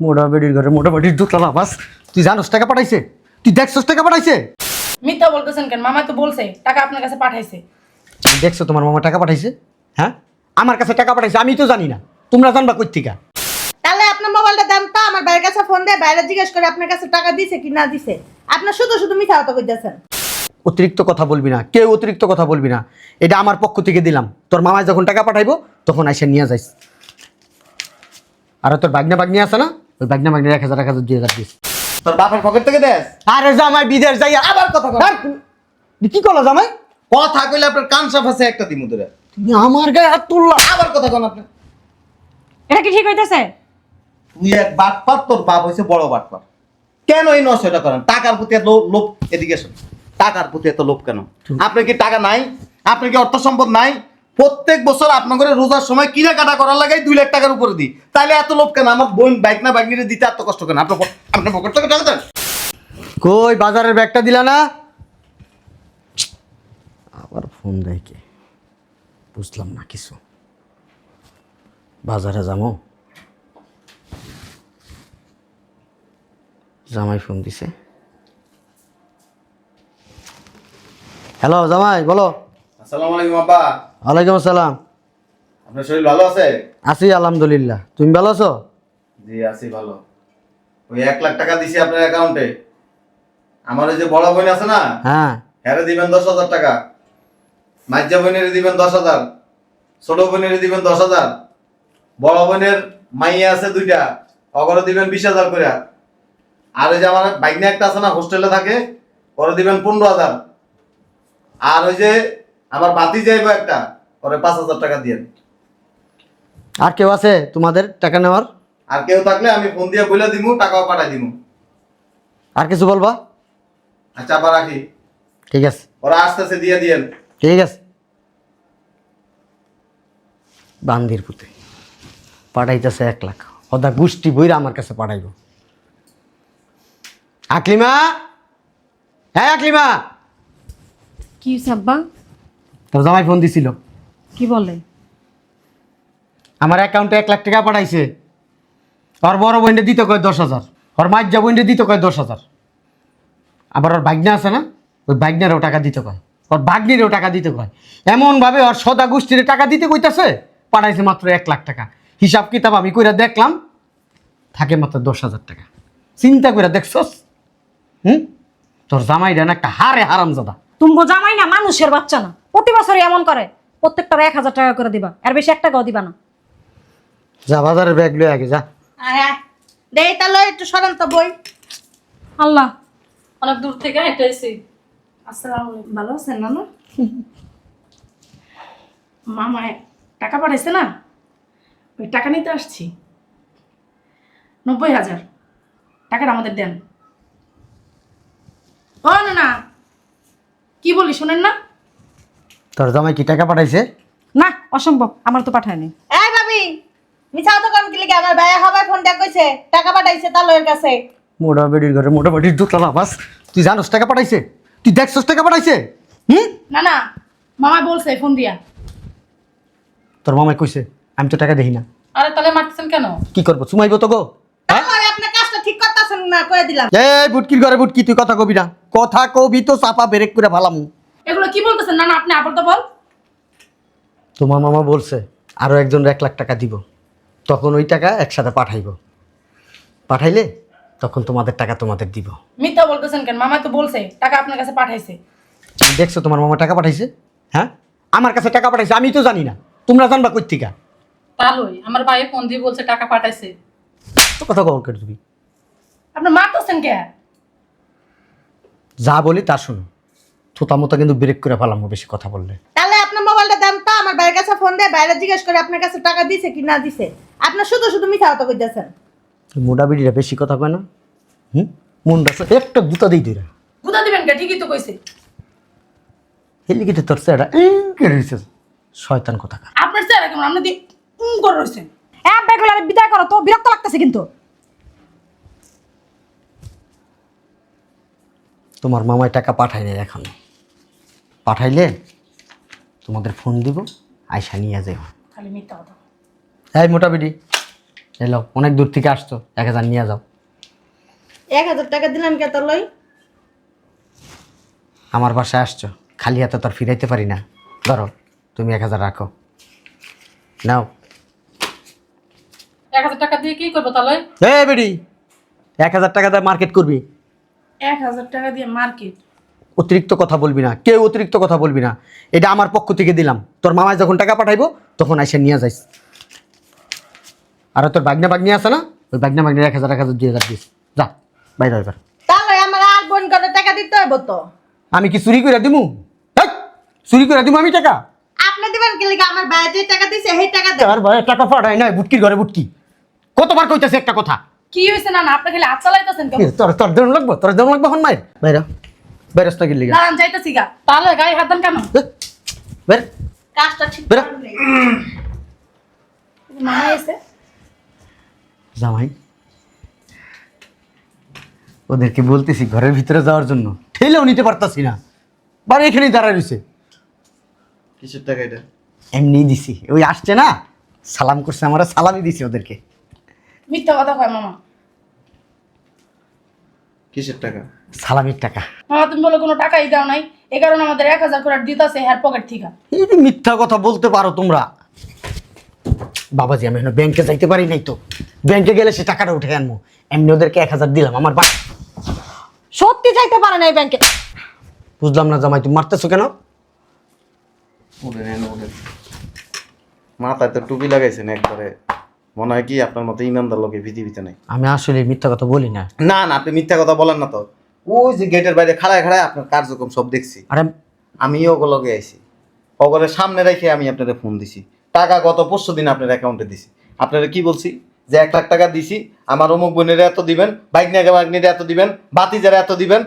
মোটা বেডির ঘরে মোটা বেডির দুতলা বাস তুই জানোস টাকা পাঠাইছে? তুই দেখছস টাকা পাঠাইছে? মিথ্যা বলতেছেন কেন? মামা তো বলছে টাকা আপনার কাছে পাঠাইছে। তুমি দেখছ তোমার মামা টাকা পাঠাইছে? হ্যাঁ? আমার কাছে টাকা পাঠাইছে আমি তো জানি না। তোমরা জানবা কই থেকে তাহলে আপনার মোবাইলটা দেন তো আমার বাইরের কাছে ফোন দিয়ে বাইরে জিজ্ঞেস করে আপনার কাছে টাকা দিছে কি না দিছে। আপনার শুধু শুধু মিথ্যা কথা কইতেছেন। অতিরিক্ত কথা বলবি না। কেউ অতিরিক্ত কথা বলবি না। এটা আমার পক্ষ থেকে দিলাম। তোর মামায় যখন টাকা পাঠাইবো তখন এসে নিয়ে যাইস। আর তোর বাগনা বাগনি আছে না? ওই বাগনা বাগনি এক হাজার এক হাজার দুই হাজার দিস তোর বাপের পকেট থেকে দেস? আরে জামাই বিদেশ যাই আবার কথা। আর তুই কি করল জামাই? কথা কইলে আপনার কান সাফ আছে একটা দিমু ধরে। তুমি আমার গায়ে হাত তুললা। আবার কথা কোন আপনি। এটা কি ঠিক হইতেছে? তুই এক বাটপার তোর বাপ হয়েছে বড় বাটপার। কেন এই নশোটা করেন? টাকার প্রতি এত লোভ এদিকে টাকার প্রতি এত লোভ কেন? আপনার কি টাকা নাই? আপনার কি অর্থ সম্পদ নাই? প্রত্যেক বছর আপনার ঘরে রোজার সময় কিনা কাটা করার লাগাই দুই লাখ টাকার উপরে দিই। তাহলে এত লোভ কেন? আমার বোন বাইক না, বাইক নিয়ে দিতে এত কষ্ট কেন? আপনার পকেট থেকে টাকা দেন। কই, বাজারের ব্যাগটা দিলা না? আবার ফোন দেয় কে? বুঝলাম না কিছু। বাজারে যাব জামাই ফোন দিছে। হ্যালো, জামাই, বলো। আসসালামু আলাইকুম আব্বা। ওয়ালাইকুম আসসালাম। আপনার শরীর ভালো আছে? আছি আলহামদুলিল্লাহ। তুমি ভালো আছো? জি আছি ভালো। ওই এক লাখ টাকা দিছি আপনার অ্যাকাউন্টে। আমার ওই যে বড় বোন আছে না হ্যাঁ। হ্যারে দিবেন দশ হাজার টাকা। মাঝা বোনের দিবেন দশ হাজার ছোট বোনের দিবেন দশ হাজার বড় বোনের মাইয়া আছে দুইটা অগরে দিবেন বিশ হাজার করে। আর ওই যে আমার বাইকনে একটা আছে না হোস্টেলে থাকে ওরে দিবেন পনেরো হাজার। আর ওই যে আমার বাতি যাইব একটা পরে পাঁচ হাজার টাকা দিয়ে। আর কেউ আছে তোমাদের টাকা নেওয়ার? আর কেউ থাকলে আমি ফোন দিয়ে বলে দিমু টাকাও পাঠাই দিমু। আর কিছু বলবা? আচ্ছা আবার রাখি। ঠিক আছে। ওরা আসতেছে দিয়ে দিয়েন। ঠিক আছে। বান্দির পুতে। পাঠাইতেছে এক লাখ। হদা গোষ্ঠী বইরা আমার কাছে পাঠাইব। আকলিমা? হ্যাঁ আকলিমা? কি সাব্বা তোর জামাই ফোন দিছিল। কি বলে? আমার অ্যাকাউন্টে এক লাখ টাকা পাঠাইছে। ওর বড় বইন্ডে দিতে কয় দশ হাজার। ওর মাইজা বইন্ডে দিতে কয় দশ হাজার। আবার ওর বাগনা আছে না? ওই বাগনারও টাকা দিতে কয়। ওর বাগনিরও টাকা দিতে কয়। এমনভাবে ওর সদা গোষ্ঠীর টাকা দিতে কইতাছে পাঠাইছে মাত্র এক লাখ টাকা। হিসাব কিতাব আমি কইরা দেখলাম থাকে মাত্র দশ হাজার টাকা। চিন্তা করে দেখছস? হুম? তোর জামাইটা না একটা হারে হারাম জাদা তুমি জামাই না মানুষের বাচ্চা না। প্রতি বছরই এমন করে প্রত্যেকটার এক হাজার টাকা করে দিবা আর বেশি এক টাকাও দিবা না। যা বাজারের ব্যাগ লয়ে আগে যা। আয় দেই তাহলে একটু সরান তো বই। আল্লাহ। অনেক দূর থেকে হেঁটে এসেছি আসসালামু আলাইকুম। ভালো আছেন নানু? মামায় টাকা পাঠাইছে না? ওই টাকা নিতে আসছি। নব্বই হাজার। টাকাটা আমাদের দেন। ও না না কি বলি শোনেন না? তোর জামাই কি টাকা পাঠাইছে? না অসম্ভব আমার তো পাঠায়নি। এই ভাবি মিছা তো কোন কিলিকে আমার ভাইয়া হবে ফোন দিয়ে কইছে টাকা পাঠাইছে তালয়ের কাছে। মোটা বেডির ঘরে মোটা বেডির দুতলা বাস তুই জানোস টাকা পাঠাইছে? তুই দেখছস টাকা পাঠাইছে? হুম? না না মামা বলছে ফোন দিয়া। তোর মামাই কইছে আমি তো টাকা দেখি না। আরে তাহলে মারতেছেন কেন? কি করব চুমাইবো তো গো হ্যাঁ? না করে দিলাম। এই বুটকির ঘরে বুটকি তুই কথা কবি না। কথা কবি তো চাপা বেরেক করে ভালামু। এগুলো কি বলতেছেন? না না আপনি আবার তো বল। তোমার মামা বলছে আরও একজন এক লাখ টাকা দিব। তখন ওই টাকা একসাথে পাঠাইবো। পাঠাইলে তখন তোমাদের টাকা তোমাদের দিব। মিথ্যা বলতেছেন কেন? মামা তো বলছে টাকা আপনার কাছে পাঠাইছে। তুমি দেখছ তোমার মামা টাকা পাঠাইছে? হ্যাঁ? আমার কাছে টাকা পাঠাইছে আমি তো জানি না। তোমরা জানবা কই থেকে তাহলে আমার ভাই ফোন দিয়ে বলছে টাকা পাঠাইছে। তো কথা কখন করে তুমি? আপনি মারতেছেন কে? যা বলি তা শুনো থোতা মতো কিন্তু ব্রেক করে ফেলামো বেশি কথা বললে। তাহলে আপনার মোবাইলটা দেন তো আমার বাইরের কাছে ফোন দিয়ে বাইরে জিজ্ঞেস করে আপনার কাছে টাকা দিছে কি না দিছে। আপনার শুধু শুধু মিথ্যা কথা কইতেছেন। মোটা বিড়িটা বেশি কথা কয় না? হুম? মনটা তো একটা গুতা দিই তুই গুদা দিবেন কে? ঠিকই তো কইছে। হেলিকেটে তোর চেহারা রয়েছে শয়তান কথা আপনার চেহারা কেমন? আপনি দিয়ে উম করে রয়েছেন এক বেগুলো বিদায় করো তো বিরক্ত লাগতেছে কিন্তু। তোমার মামায় টাকা পাঠায় নাই এখন। পাঠাইলে তোমাদের ফোন দিব আয়সা নিয়ে যাও খালি মিথ্যা কথা। এই মোটা এলো অনেক দূর থেকে আসছো এক হাজার নিয়ে যাও। এক হাজার টাকা দিলেন কে তোর লই? আমার বাসায় আসছো খালি হাতে তো আর ফিরাইতে পারি না। ধরো তুমি এক হাজার রাখো। নাও। এক হাজার টাকা দিয়ে কি করব তাহলে? এ বেডি এক হাজার টাকা দিয়ে মার্কেট করবি। এক হাজার টাকা দিয়ে মার্কেট। অতিরিক্ত কথা বলবি না। কেউ অতিরিক্ত কথা বলবি না। এটা আমার পক্ষ থেকে দিলাম। তোর মামায় যখন টাকা পাঠাইবো তখন এসে নিয়ে যাইস। আর তোর বাগনা বাগনি আছে না? ওই বাগনা বাগনির এক হাজার এক হাজার দুই হাজার দিস যা বাইরে এবার। তাহলে আমার আর বোন করে টাকা দিতে হইব তো? আমি কি চুরি করে দিমু? হেই, চুরি করে দিমু আমি টাকা? আপনি দিবেন কি লিগে? আমার বাইরে যে টাকা দিছে সেই টাকা দেন। আর ভাই টাকা পাঠাই না বুটকির ঘরে বুটকি। কতবার কইতাছে একটা কথা? কি হয়েছে না না আপনি খালি হাত চালাইতেছেন কেন? কি, তোর তোর দেন লাগবো? তোর দেন লাগবো হন মায়ের? বাইরে বাইরে না গেলি দাঁড়ান যাইতেছি গা। তাহলে গায়ে হাত দেন কেন? বাইরে। কাজটা ঠিক বেরো। মামা এসে। জামাই ওদেরকে বলতেছি ঘরের ভিতরে যাওয়ার জন্য। ঠেলেও নিতে পারতাছি না। বাড়ি এখানেই দাঁড়ায় রয়েছে। কিসের টাকা এটা? এমনি দিছি। ওই আসছে না সালাম করছে আমরা সালামই দিছি ওদেরকে। মিথ্যা কথা কয় মামা। কিসের টাকা? সালামির টাকা। মামা তুমি বলে কোনো টাকাই দাও নাই। এ কারণে আমাদের এক হাজার করে দিতেছে হ্যার পকেট থেকে। এই যে মিথ্যা কথা বলতে পারো তোমরা। বাবাজি আমি এখন ব্যাংকে যাইতে পারি নাই তো। ব্যাংকে গেলে সে টাকাটা উঠে আনব। এমনি ওদেরকে এক হাজার দিলাম আমার বা সত্যি যাইতে পারে না এই ব্যাংকে বুঝলাম না জামাই তুমি মারতেছো কেন? ওদের এনে ওদের মাথায় তো টুপি লাগাইছেন একবারে। মনে হয় কি আপনার মতো ইমানদার লোকে পৃথিবীতে নাই? আমি আসলে মিথ্যা কথা বলি না। না না আপনি মিথ্যা কথা বলেন না তো। ওই যে গেটের বাইরে খাড়ায় খাড়ায় আপনার কার্যক্রম সব দেখছি। আরে আমিও ওগুলোকে আইছি। ওগুলোর সামনে রেখে আমি আপনাদের ফোন দিছি। টাকা গত পরশু দিন আপনার অ্যাকাউন্টে দিছি। আপনারা কি বলছি? যে এক লাখ টাকা দিছি আমার অমুক বোনের এত দিবেন বাইক নিয়ে বাগনির এত দিবেন বাতি যারা এত দিবেন।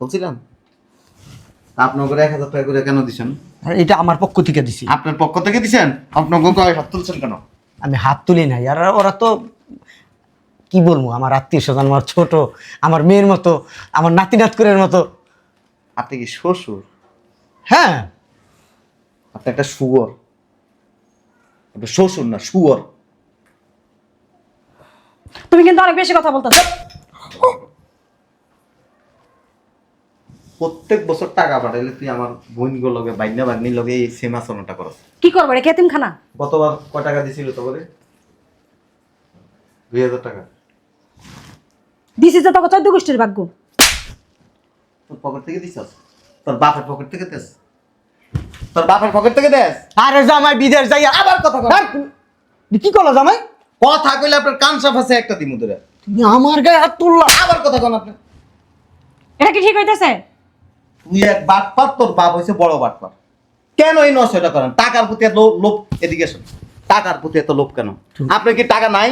বলছিলাম। আপনার করে এক হাজার টাকা করে কেন দিছেন? এটা আমার পক্ষ থেকে দিছি। আপনার পক্ষ থেকে দিছেন? আপনার হাত তুলছেন কেন? আমি হাত তুলি নাই। আর ওরা তো কি বলব? আমার আত্মীয় স্বজন আমার ছোট আমার মেয়ের মতো আমার নাতি নাতকুরের মতো। আপনি কি শ্বশুর? হ্যাঁ। আপনি একটা শুয়র। শ্বশুর না শুয়র। তুমি কিন্তু অনেক বেশি কথা বলতেছো। প্রত্যেক বছর টাকা পাঠাইলে তুই আমার বোনগুলো লগে বাইনা বাগনির লগে এই সেম আচরণটা করস। কি করব রে? কেতিম খানা গতবার কয় টাকা দিছিল তো বলে দুই হাজার টাকা। দিছি যে তোকে চোদ্দ গোষ্ঠীর ভাগ্য। তোর পকেট থেকে দিছস? তোর বাপের পকেট থেকে দেস? তোর বাপের পকেট থেকে দেস? আরে জামাই বিদেশ যাই আবার কথা কয়। আর কি করল জামাই? কথা কইলে আপনার কান সাফ আছে একটা দিমু ধরে। তুমি আমার গায়ে হাত তুললা। আবার কথা কন আপনি। এটা কি ঠিক হইতেছে? তুই এক বাটপার তোর বাপ হয়েছে বড় বাটপার। কেন এই নশোটা করেন? টাকার প্রতি এত লোভ এদিকে আসুন টাকার প্রতি এত লোভ কেন? আপনার কি টাকা নাই?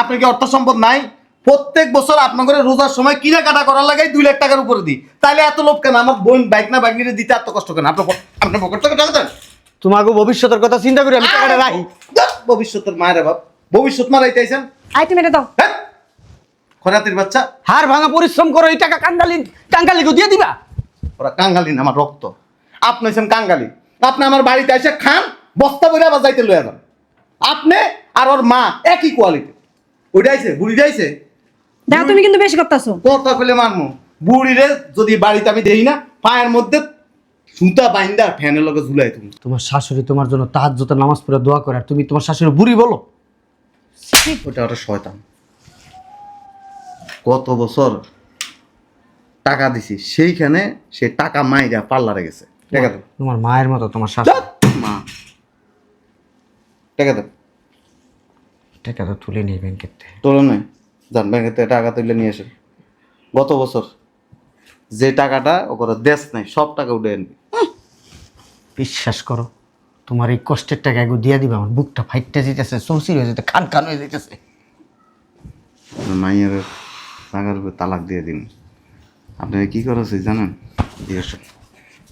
আপনার কি অর্থ সম্পদ নাই? প্রত্যেক বছর আপনার ঘরে রোজার সময় কিনা কাটা করার লাগে দুই লাখ টাকার উপরে দিই। তাহলে এত লোভ কেন? আমার বোন বাইক না বাইক নিয়ে দিতে এত কষ্ট কেন? আপনার আপনার পকেট থেকে টাকা দেন। তোমাকে ভবিষ্যতের কথা চিন্তা করি আমি টাকাটা রাখি। ভবিষ্যতের মায়ের বাপ ভবিষ্যৎ মারাইতে আইছেন আই তুমি এটা দাও। হ্যাঁ? খরাতির বাচ্চা? হার ভাঙা পরিশ্রম করো এই টাকা কাঙ্গালি কাঙ্গালিকে দিয়ে দিবা? ওরা কাঙ্গালি না আমার রক্ত। আপনি হচ্ছেন কাঙ্গালি। আপনি আমার বাড়িতে এসে খান বস্তা বইরা আবার যাইতে লয়ে যান। আপনি আর ওর মা একই কোয়ালিটি ওইটা আইছে বুড়িটা আইছে তুমি কিন্তু বেশি করতেছো। কথা কইলে মারমু বুড়িরে যদি বাড়িতে আমি দেই না পায়ের মধ্যে সুতা বাইন্দা ফ্যানের লগে ঝুলাই তুমি। তোমার শাশুড়ি তোমার জন্য তাহার যত নামাজ পড়ে দোয়া করে আর তুমি তোমার শাশুড়ি বুড়ি বলো। ওটা ওটা শয়তান। কত বছর টাকা দিছি সেইখানে সে টাকা মাইরা পার্লারে গেছে। টাকা তোমার মায়ের মতো তোমার শাশুড়ি মা। টাকা টাকা তো তুলে নেই ব্যাংকের থেকে। তোলো নয় যান ব্যাংকের থেকে টাকা তুলে নিয়ে আসেন। গত বছর যে টাকাটা ওপরে দেশ নাই সব টাকা উঠে আনবি। বিশ্বাস করো তোমার এই কষ্টের টাকা এগো দিয়ে দিবে আমার বুকটা ফাইটতে যেতেছে চৌচির হয়ে যেতে খান খান হয়ে যেতেছে। মাইয়ের টাকার উপর তালাক দিয়ে দিন। আপনারা কি করেছে জানেন? দিয়ে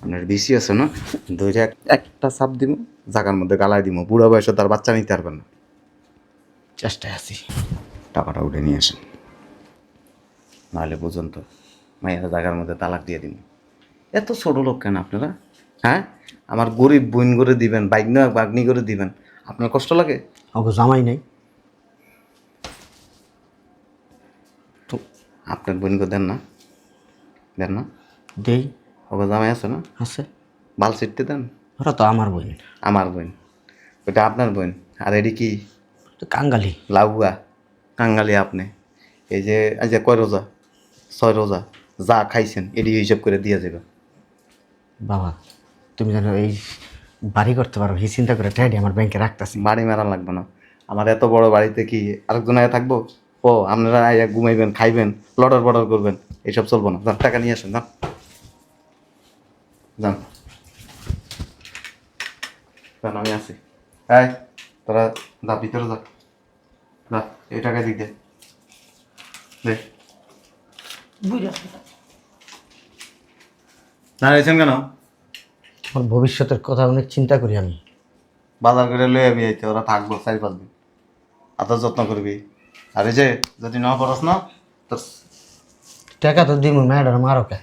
আপনার বেশি আছে না? ধরে এক- একটা চাপ দিব জাগার মধ্যে গালায় দিব বুড়ো বয়সে তার বাচ্চা নিতে পারবেন না। চেষ্টায় আছি। টাকাটা উঠে নিয়ে আসেন। নাহলে পর্যন্ত মায়েরা জায়গার মধ্যে তালাক দিয়ে দিন এত ছোট লোক কেন আপনারা? হ্যাঁ? আমার গরিব বইন করে দিবেন বাইক না বাগনি করে দিবেন। আপনার কষ্ট লাগে? ওগো জামাই নাই। তো আপনার বোনকে দেন না। দেন না? দেই। ওকে জামাই আছে না? আছে। বাল সিটতে দেন? ওরা তো আমার বোন। আমার বোন। ওটা আপনার বোন। আর এটি কি? কাঙ্গালি। লাউয়া। কাঙ্গালি আপনি। এই যে এই যে কয় রোজা? ছয় রোজা। যা খাইছেন এটি হিসাব করে দিয়ে যাবে বাবা তুমি জানো এই বাড়ি করতে পারো এই চিন্তা করে ট্যাডি আমার ব্যাংকে রাখতেছি। বাড়ি মারা লাগবে না। আমার এত বড় বাড়িতে কি আরেকজন আয়া থাকব? ও আপনারা আয়া ঘুমাইবেন খাইবেন লটর বটর করবেন। এইসব চলবো না। যান টাকা নিয়ে আসেন যান যান যান আমি আছি। এই তোরা যা ভিতরে যা। যা এই টাকা দিক দে। দাঁড়িয়েছেন কেন? আমার ভবিষ্যতের কথা অনেক চিন্তা করি আমি। বাজার করে লয়ে আমি আইতে ওরা থাকব চারি পাঁচ দিন। আদর যত্ন করবি। আর এই যে যদি না পড়াস না তোর টাকা তো দিব ম্যাডাম মারো কে?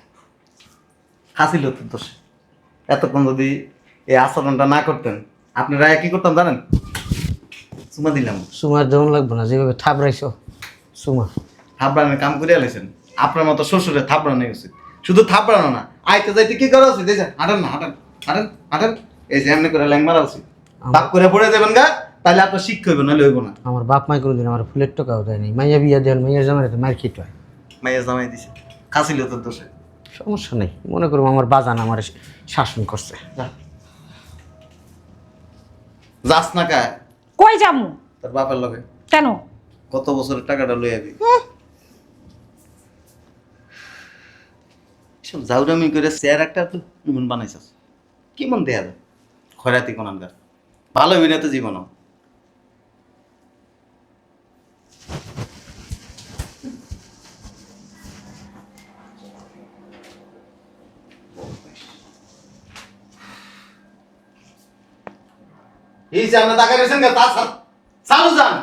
হাসিল তোর দোষ। এতক্ষণ যদি এই আচরণটা না করতেন আপনারা কি করতাম জানেন? চুমা দিলাম। সুমা দেওয়ান লাগবে না যেভাবে থাপড়াইছো সুমা। থাপড়ানোর কাম করে আলেছেন আপনার মতো শ্বশুরে থাপড়ানো উচিত। শুধু থাপড়ানো না আইতে যাইতে কি করা উচিত? যে হাঁটেন না হাঁটেন হাঁটেন হাঁটেন। এই যে এমনি করে ল্যাং মারা উচিত। বাপ করে পড়ে যাবেন গা তাহলে আপনার শিক্ষা হইব নাহলে হইব না। আমার বাপ মাই কোনোদিন আমার ফুলের টাকাও দেয়নি। মাইয়া বিয়া দেন তো মার খিট হয়। মাইয়া জামাই দিছে। খাসিল তোর দোষে। সমস্যা নেই মনে করব আমার বাজান আমার শাসন করছে। যাস না কা। কই যামু তোর বাপের লগে। কেন? কত বছরের টাকাটা লই যাবি সব জাউরামি করে চেয়ার একটা তো মন বানাইছস। কি মন দেয়া যায়? খয়রাতি কোনানকার। ভালো হবি না তো জীবন এই যে আমরা টাকা রেছেন তা চালু যান।